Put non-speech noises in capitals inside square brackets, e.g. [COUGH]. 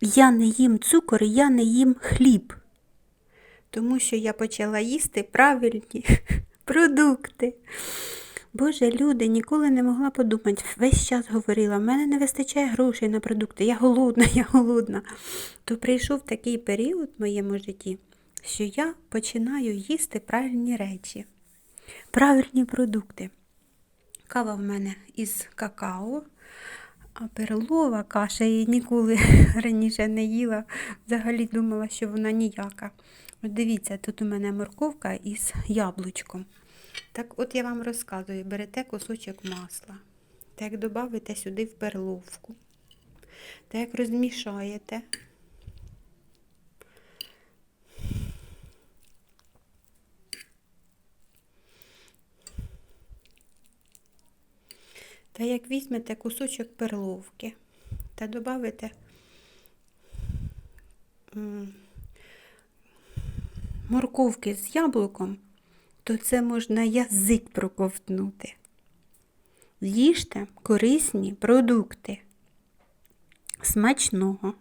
я не їм цукор, я не їм хліб. Тому що я почала їсти правильні [LAUGHS] продукти. Боже, люди, ніколи не могла подумати, весь час говорила, в мене не вистачає грошей на продукти, я голодна, [LAUGHS] я голодна. То прийшов такий період в моєму житті, що я починаю їсти правильні речі, правильні продукти. Кава в мене із какао, а перлова каша її ніколи [LAUGHS] раніше не їла. Взагалі думала, що вона ніяка. От дивіться, тут у мене морковка із яблучком. Так от я вам розказую, берете кусочок масла, так додаєте сюди в перловку, так розмішаєте. Та як візьмете кусочок перловки та додавите морковки з яблуком, то це можна язик проковтнути. Їжте корисні продукти. Смачного!